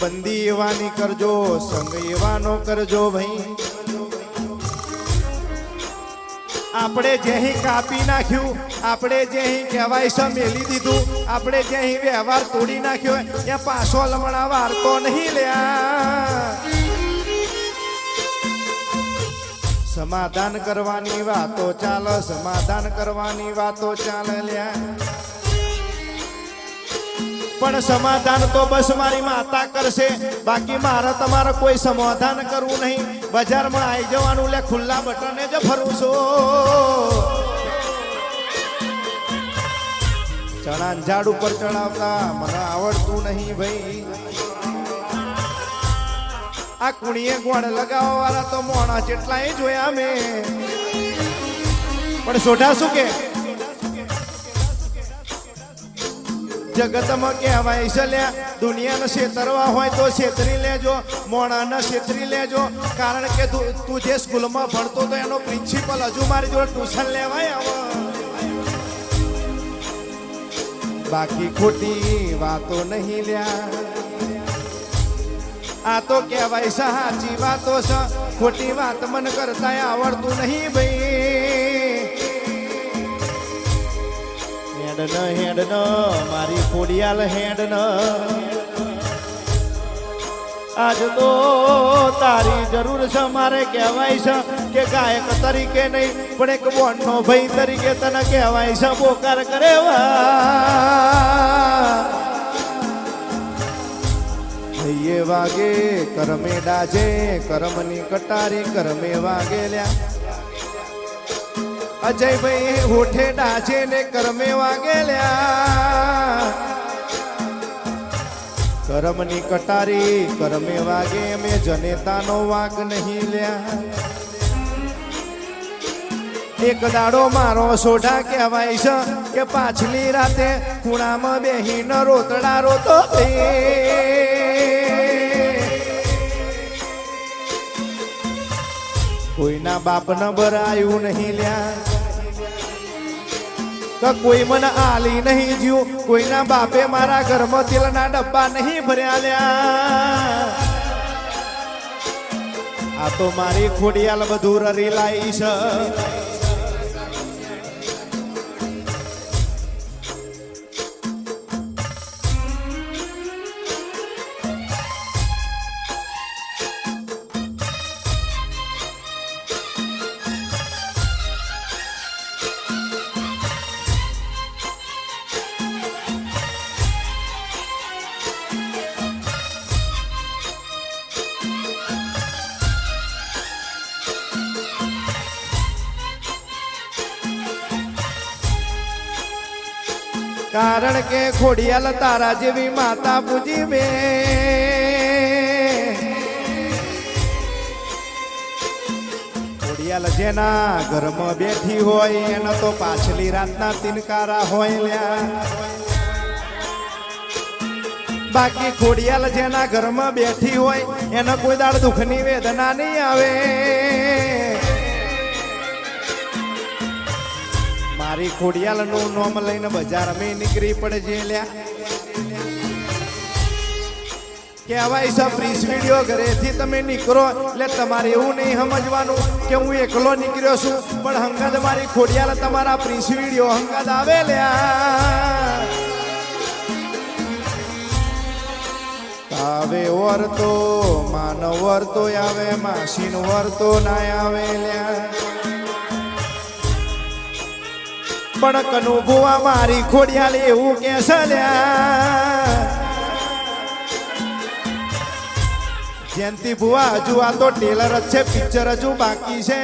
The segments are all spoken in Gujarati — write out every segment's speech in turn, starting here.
બંદી એવાની કરજો સંગ એવાનો કરજો ભાઈ. આપણે જે કાપી નાખ્યું, આપણે જે કહેવાય છે મેલી દીધું, આપણે જે વ્યવહાર તોડી નાખ્યો, એ પાછો લમણા વારતો નહીં લ્યા. સમાધાન કરવાની વાતો ચાલ, સમાધાન કરવાની વાતો ચાલ લ્યા. પણ સમાધાન તો બસ મારી માતા કરશે. બાકી મારે તમારે કોઈ સમાધાન કરવું નહીં. બજારમાં આવી જવાનું લે, ખુલ્લા બટને જ ફરું છું. ચણા ઝાડ ઉપર ચડાવતા મને આવડતું નહીં ભાઈ. આ કુણીએ ગોળ લગાવવા વાળા તો મોણા જેટલાય જોયા મેં. પણ સોઢા શું કે? જગતમાં કહેવાય છે લે, દુનિયાને છેતરવા હોય તો છેતરી લેજો, મોણાને છેતરી લેજો. કારણ કે તું તું જે સ્કૂલમાં ભણતો તો એનો પ્રિન્સિપલ હજુ મારી જોડે ટ્યુશન લેવાય આવે. બાકી ખોટી વાતો નહીં લ્યા. આ તો કહેવાય સાચી વાતો છે. ખોટી વાત મન કરતા આવડતું નહીં ભાઈ. હેડ ન હેડ ન, મારી ખોડિયાલ હેડ ન. આજ તો તારી જરૂર છે, મારે કહેવાય છે કે ગાયક તરીકે નહીં, પણ એક બોનનો ભાઈ તરીકે તને કહેવાય છે બોકાર કરે વાગે, કરમે ડાજે, કરમની કટારી, કરમે વાગે લ્યા અજયભાઈ હોઠે ડાજે ને કરમે વાગે લ્યા કરમની કટારી કરમે વાગે, અમે જનેતાનો વાગ નહીં લ્યા. એક દાડો મારો સોઢા કહેવાય છે કે પાછલી રાતે ખૂણામાં બેહીને રોતડા રોતો કોઈના બાપ ન બરાયું નહીં લ્યા. કે કોઈ મને આલી નહીં જ્યું, કોઈના બાપે મારા ઘરમાં તેલના ડબ્બા નહીં ભર્યા લ્યા. આ તો મારી ખોડિયાલ બધું રરી લાઈ છે. કારણ કે ખોડિયાલ તારા જેવી માતા પૂજી બે ખોડિયાલ જેના ઘરમાં બેઠી હોય, એનો તો પાછલી રાતના તિનકારા હોય લ્યા. બાકી ખોડિયાલ જેના ઘરમાં બેઠી હોય, એને કોઈ દાળ દુઃખની વેદના નહીં આવે. મારી ખોડિયાલનું નોમ લઈને બજાર અમે નીકળી પડે છે કે કહેવાય છે પ્રીસ વીડિયો ઘરેથી તમે નીકળો, એટલે તમારે એવું નહીં સમજવાનું કે હું એકલો નીકળ્યો છું, પણ હંગાદ મારી ખોડિયાલ તમારા પ્રીસ વીડિયો હંગાદ આવે લ્યા આવે વર્તો માનવ વર્તો આવે, માસીન વર્તો ના આવે લ્યા પણ કનુ ભુવા મારી ખોડિયાલ એવું કે જયંતિ ભુવા હજુ આ તો ટેલર જ છે, પિક્ચર હજુ બાકી છે.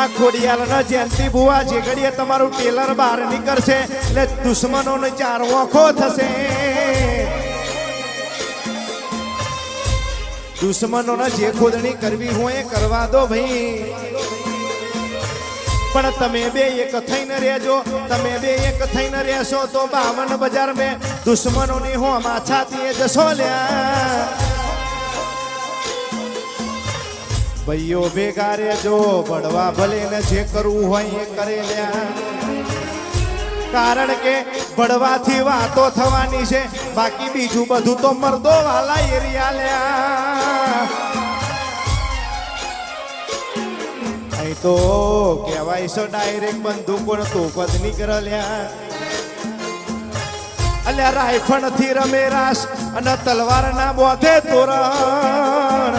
આ ખોડિયાલ ના જયંતિ ભુવા જે ઘડીએ તમારું ટેલર બહાર નીકળશે, એટલે દુશ્મનોને ચાર ઓખો થશે. દુશ્મનોને જે ખોદણી કરવી હોય કરવા દો ભાઈ. પણ તમે બે એક થઈને રહેજો. તમે બે એક થઈને રહેશો તો બાવન બજાર મેં દુશ્મનોની હો માછાતી જશો લ્યા. ભાઈઓ ભેગા રહેજો ભડવા ભલે ને જે કરવું હોય એ કરે લ્યા. કારણ કે ભડવાથી વાતો થવાની છે, બાકી બીજું બધું તો મરદો વાલા એરિયા લ્યા. અહીં તો કહેવાય છે ડાયરેક્ટ બંદૂકો પણ જ નીકળ્યા અલ્યા રાયફળથી રમે રાસ અને તલવાર ના બોધે તોરણ.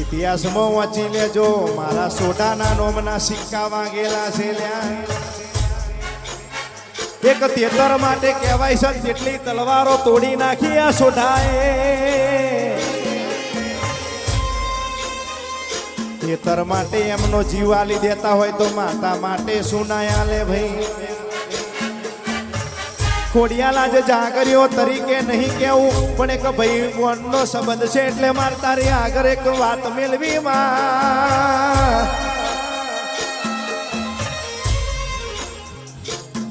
ઇતિહાસમાં વાંચી લેજો, મારા સોડાના નોમના સિક્કા વાગેલા છે એક તેતર માટે કહેવાય છે, જેટલી તલવારો તોડી નાખી આ સોઢાએ. તેતર માટે એમનો જીવ આલી દેતા હોય તો માતા માટે સુનાયા લે ભાઈ. ખોડિયાલા જે જાગર્યો તરીકે નહીં કેવું, પણ એક ભાઈ બોનનો સંબંધ છે એટલે માર તારી આગળ એક વાત મેળવી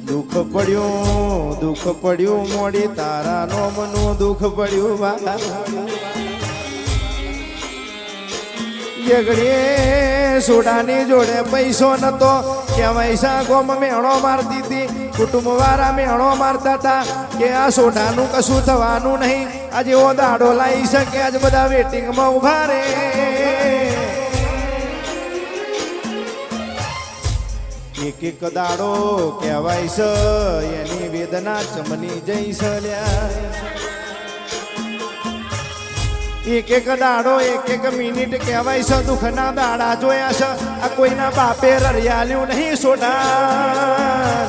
દુઃખ પડ્યું દુઃખ પડ્યું મોડી તારા નોમનું દુઃખ પડ્યું બા જગડીએ સોડાની જોડે પૈસો નતો. કે વૈસા ગોમ મેણો મારતી હતી. કુટુંબ વાળા મેણો મારતા હતા કે આ સોડાનું કશું થવાનું નહીં. આજે એવો દાડો લાવી શકે, આજ બધા વેટિંગમાં ઊભા રે. એક એક દાડો કહેવાય છે, એની વેદના ચમની જઈ લ્યા એક એક દાડો એક એક મિનિટ કહેવાય છે, દુઃખના દાડા જોયા છે. આ કોઈના બાપે રળિયાલ્યું નહીં સોડા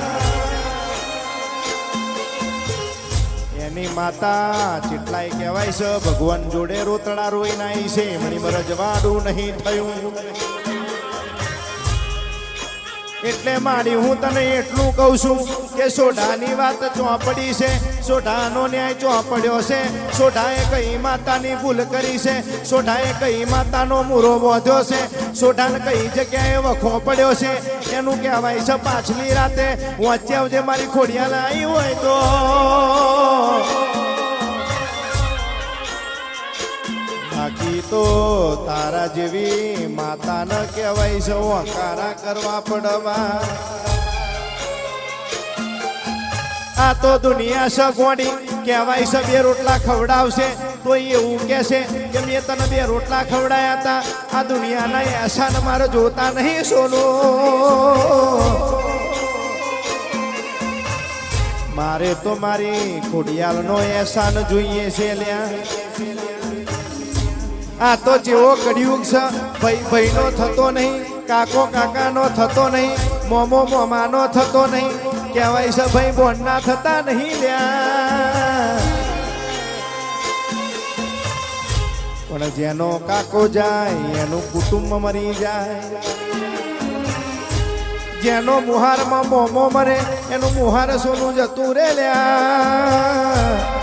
એની માતા ચેટલાય કહેવાય છે, ભગવાન જોડે રોતડા રોઈ નાઈ છે. એમની મરજવાડું નહીં થયું. એટલે માડી હું તને એટલું કહું છું કે સોઢાની વાત ચોપડી છે, સોઢાનો ન્યાય ચોપડ્યો છે, સોઢાએ કઈ માતાની ભૂલ કરી છે, સોઢાએ કઈ માતાનો મૂરો વધ્યો છે, સોઢાને કઈ જગ્યાએ વખો પડ્યો છે, એનું કહેવાય છે, પાછલી રાતે વચ્ચે આવજે મારી ખોડિયાલ આવી હોય તો તો તારા જેવી માતા ન કહેવાય છે વકારા કરવા પડવા. આ તો દુનિયા સગવડી, કહેવાય છે બે રોટલા ખવડાવશે, તો એવું કે છે કે મેં તને બે રોટલા ખવડાયા હતા આ દુનિયાના એસાન મારે જોતા નહીં, સોનું. મારે તો મારી ખોડિયાલનો એસાન જોઈએ છે લ્યા. આ તો જેવો કડિયુગ છે, ભાઈ ભાઈનો થતો નહીં, કાકો કાકાનો થતો નહીં, મોમો મોમાનો થતો નહીં, કહેવાય છે ભાઈ બોનના થતા નહીં લ્યા. પણ જેનો કાકો જાય, એનું કુટુંબ મરી જાય. જેનો મુહારમાં મોમો મરે, એનું મુહાર સોનું જતું રે લ્યા.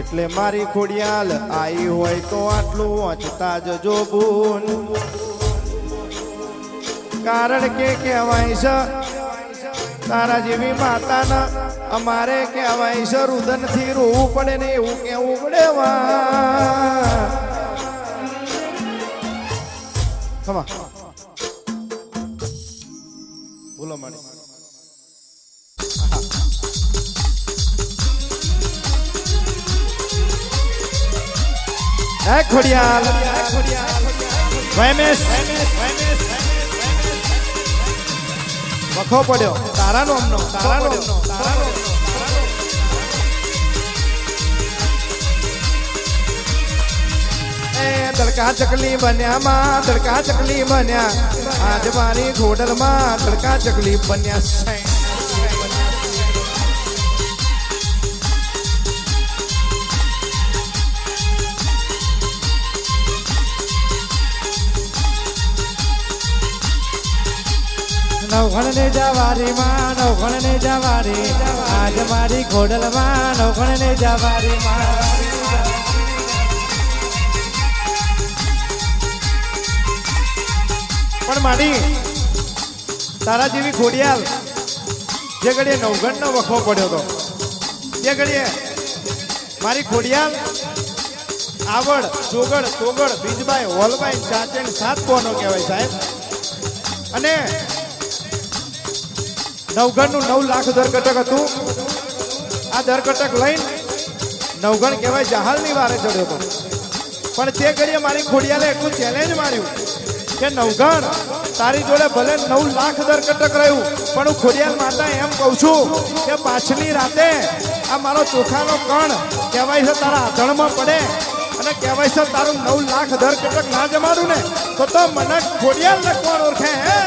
એટલે મારી ખોડિયાલ આઈ હોય તો આટલું વાંચતા જજો બોલ કારણ કે કહેવાય છે, તારા જેવી માતાના અમારે કહેવાય છે, રુદનથી રોવું પડે ને એવું કેવું પડે વા. હે ખોડિયાલ. વૈમેશ વખો પડ્યો. તારાનો અમનો તારાનો અમનો. તારાનો એ દડકા ચકલી બન્યા માં દડકા ચકલી બન્યા. આજ મારી ઘોડલમાં દડકા ચકલી બન્યા નવઘણ ને જવારી માં નવઘણ ને જવારી આજ મારી ઘોડલમાં નવઘણ ને જવારી માં. પણ માડી, તારા જેવી ખોડિયાલ જે ઘડીએ નવગણ નો વખો પડ્યો હતો તે ઘડીએ મારી ખોડિયાલ આવડ ચોગડ તોગડ, બીજબાઈ, હોલબાઈ ચાચેણ સાત કોનો કહેવાય સાહેબ. અને નવગણનું નવ લાખ દરકટક હતું. આ દરકટક લઈને નવગણ કહેવાય જહાલની વારે ચડ્યો હતો. પણ તે ઘડીએ મારી ખોડિયાલે એટલું ચેલેન્જ માર્યું કે નવગણ, તારી જોડે ભલે નવ લાખ દરકટક રહ્યું, પણ હું ખોડિયાલ માતા એમ કહું છું કે પાછલી રાતે આ મારો ચોખાનો કણ કહેવાય છે તારા આધણમાં પડે અને કહેવાય છે તારું નવ લાખ દરકટક ના જમાડું ને, તો તો મને ખોડિયાલ લખવાનું ઓળખે, હે?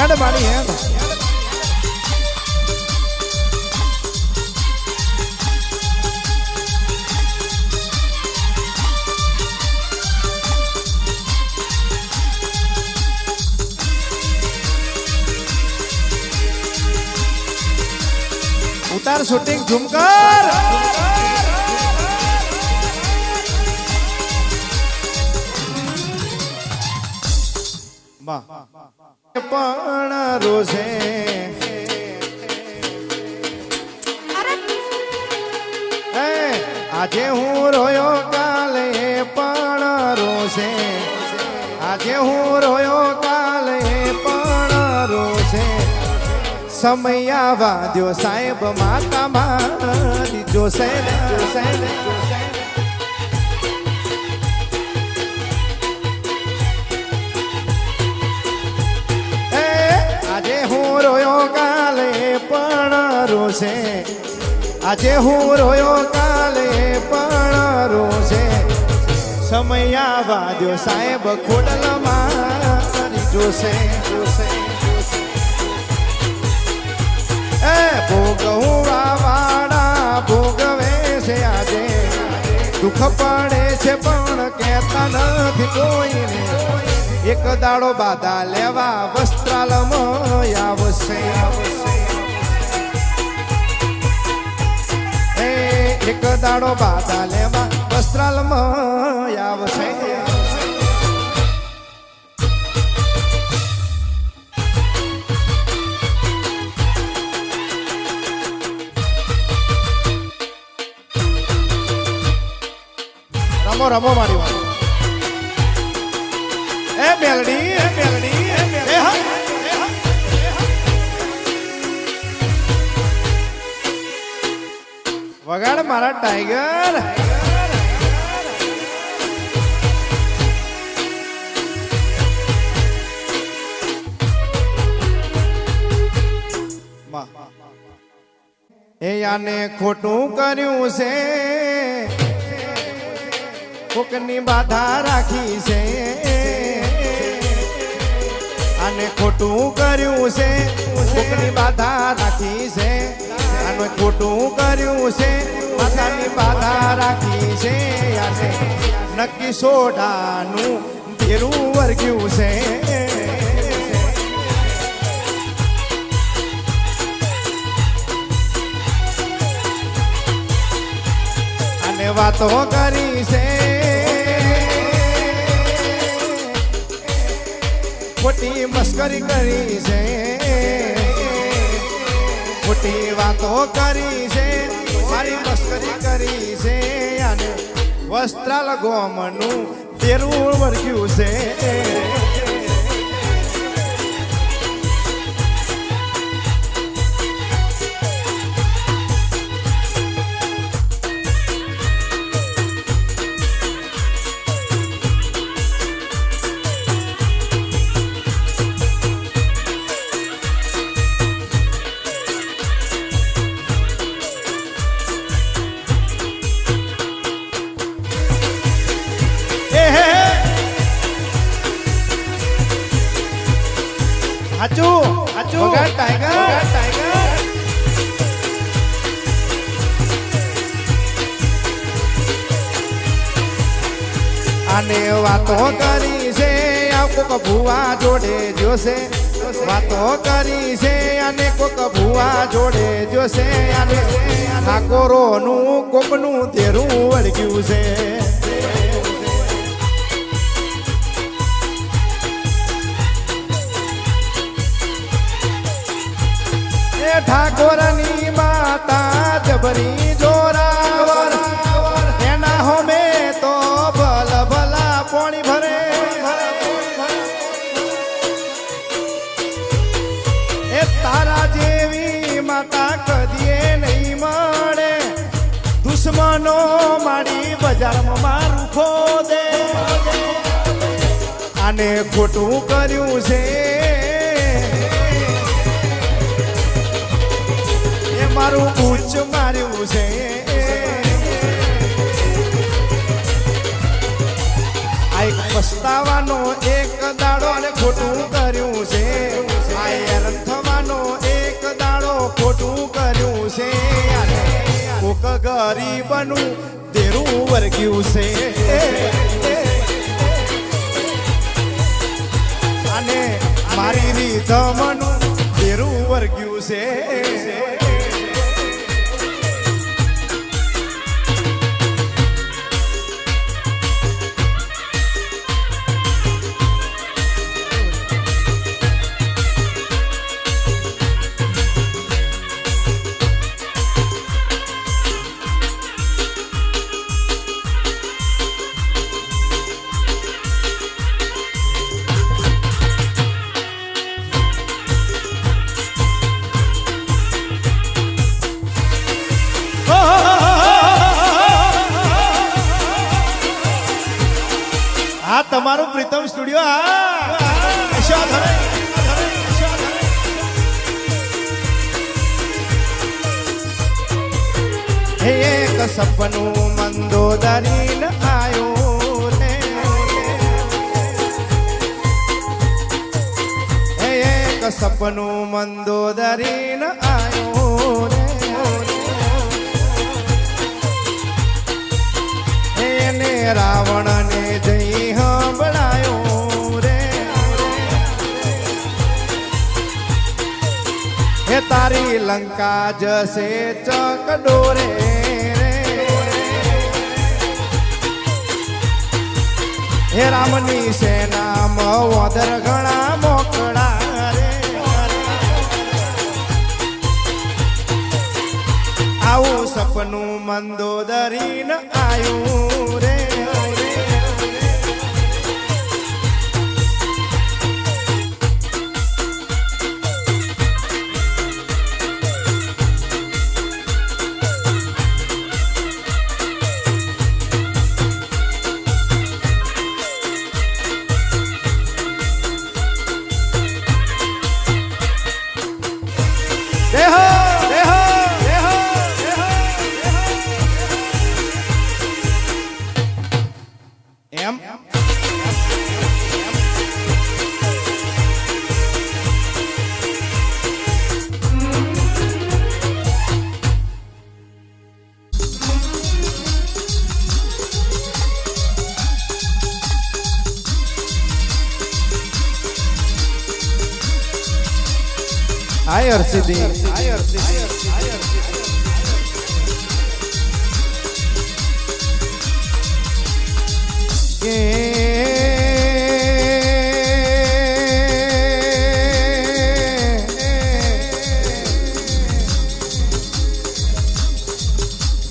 હેડ મારી હેડ. ઉતાર શૂટિંગ ઝુમકર. પણ રોષે આજે હું રોયો કાલે પણ રોષે આજે હું રોયો કાલે પણ રોશે સમય આવા દ્યો સાહેબ માતા મારી જોશે જોશે પણ રોશે આજે હું રોયો કાલે પણ રોશે સમય વાદ્યો સાહેબ ખોડલમાં જોશે. જોશે એ ભોગવું વાડા ભોગવે છે આજે. દુઃખ પડે છે પણ કહેતા નથી કોઈને. એક દાડો બાધા લેવા વસ્ત્રાલમાં આવશે. એ એક દાડો બાધા લેવા વસ્ત્રાલમાં આવશે. રમો રમો મારી વાત. વગાડ મારા ટાઈગર. એ આને ખોટું કર્યું છે. કોકની બાધા રાખી છે. આને ખોટું કર્યું છે. કોકની બાધા રાખી છે. આને ખોટું કર્યું છે. માતાની બાધા રાખી છે આજે નક્કી સોડાનું ભેરું વર્ગ્યું છે. અને વાતો કરી છે. ખોટી મસ્કરી કરી છે. ખોટી વાતો કરી છે મારી મસ્કરી કરી છે અને વસ્ત્રાલ ગોમનું તેરું વર્ગ્યું છે. ટાઈગર. ટાઈગર. આને વાતો કરી છે કોક ભુવા જોડે જોશે. વાતો કરી છે અને કોક ભુવા જોડે જોશે. અને ઠાકોરોનું કોકનું તેરું વળગ્યું છે. ઠાકોરની માતા જબરી જોરાવર. એના હોમે તો ભલ ભલા પોણી ભરે. એ તારા જેવી માતા કદીએ નહીં મળે. દુશ્મનો મારી બજારમાં મારું ખોદે. આને ખોટું કર્યું છે. મારું ઉચ્ચ માર્યું છે. આ એક પસ્તાવાનો એક દાડો અને ખોટું કર્યું છે. આ થવાનો એક દાડો ખોટું કર્યું છે. કોક ગરીબનું તેરું વર્ગ્યું છે. અને મારી રીતમનું તેરું વર્ગ્યું છે. સપનું મંદોદરીન આયો રે એને રાવણને જઈ હંભળાયો રે હે તારી લંકા જશે ચકડોરે હે રામની સેનામાં વદર ઘણા મોકળા સપનું મંદોદરીન આયું રે હર્ષિદી હાય હર્ષિદી હાય હર્ષિદી કે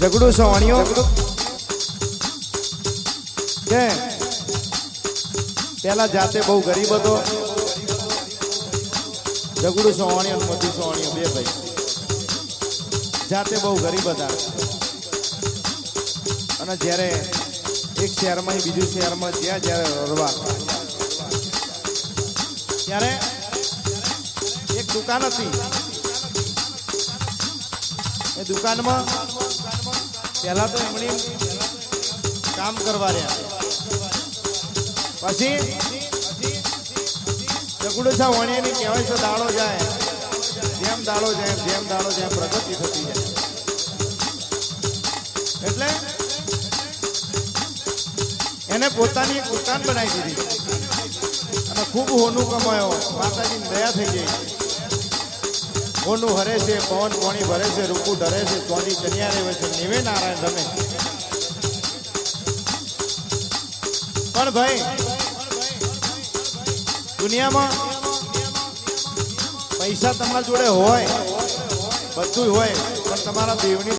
ઝઘડું સોણિયો કે પેલા જાતે બહુ ગરીબ હતો. ઝઘડું સોવાણી અને મધુ સોવાણી બે ભાઈ. જાતે બહુ ગરીબ હતા. અને જ્યારે એક શહેરમાં બીજું શહેરમાં જ્યાં જ્યારે રડવા. ત્યારે એક દુકાન હતી. એ દુકાનમાં પહેલા તો એમણે કામ કરવા રહ્યા. પછી જગુડો સા વણિયાની કહેવાય છે, દાડો જાય. જેમ દાડો જાય, જેમ દાડો જાય, પ્રગતિ થતી જાય. એટલે એને પોતાની એક ઉત્તાન બનાવી દીધી. અને ખૂબ હોનું કમાયો. માતાજીની દયા થઈ ગઈ. હોનું હરે છે, પવન પાણી ભરે છે, રૂપું ઢરે છે ચોંડી ચનિયા રહે છે, નિવે નારાયણ રમે. પણ ભાઈ, દુનિયામાં પૈસા તમારા જોડે હોય બધું હોય પણ તમારા દેવની